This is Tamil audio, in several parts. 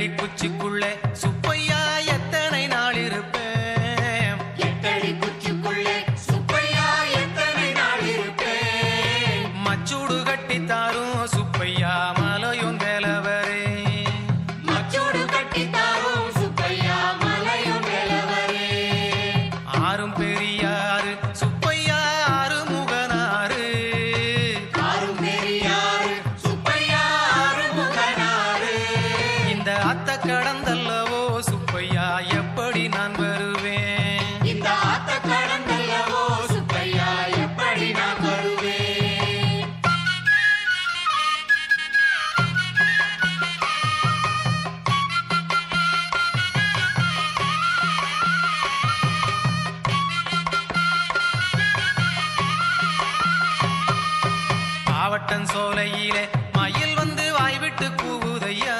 எட்டடி குச்சிக்குள்ள சுப்பையா எத்தனை நாள் இருப்பேன்? எட்டடி குச்சிக்குள்ள சுப்பையா எத்தனை நாள் இருப்பேன்? மச்சூடு கட்டித்தாரும் சுப்பையா மாவட்டம் சோலையிலே மயில் வந்து வாய்விட்டு கூவுதையா?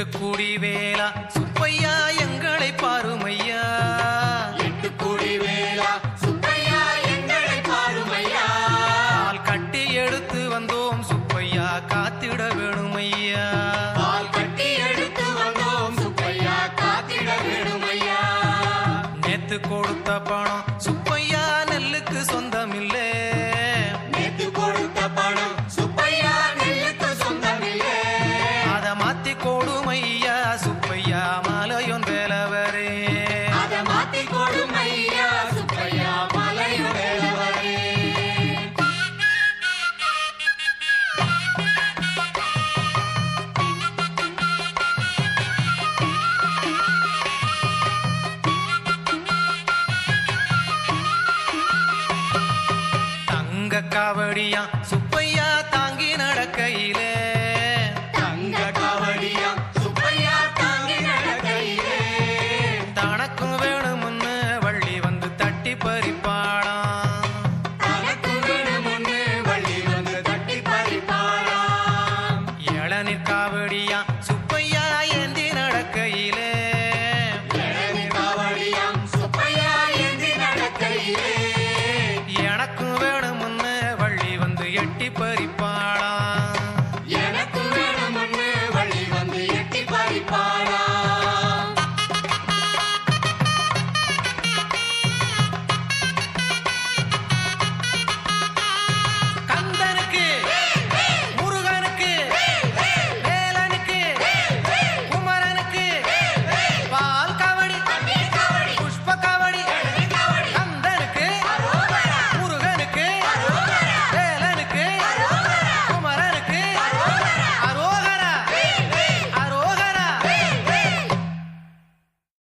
எட்டுக்குடி வேளா சுப்பையா எங்களை பாருமையா. எட்டுக்குடி வேளா சுப்பையா எங்களை பாருமையா. பால் கட்டி எடுத்து வந்தோம் சுப்பையா காத்திட வேணுமையா. பால் கட்டி எடுத்து வந்தோம் சுப்பையா காத்திட வேணுமையா. நேத்து கொடுத்த பணம் சுப்பையா சுப்பையா பரிபாட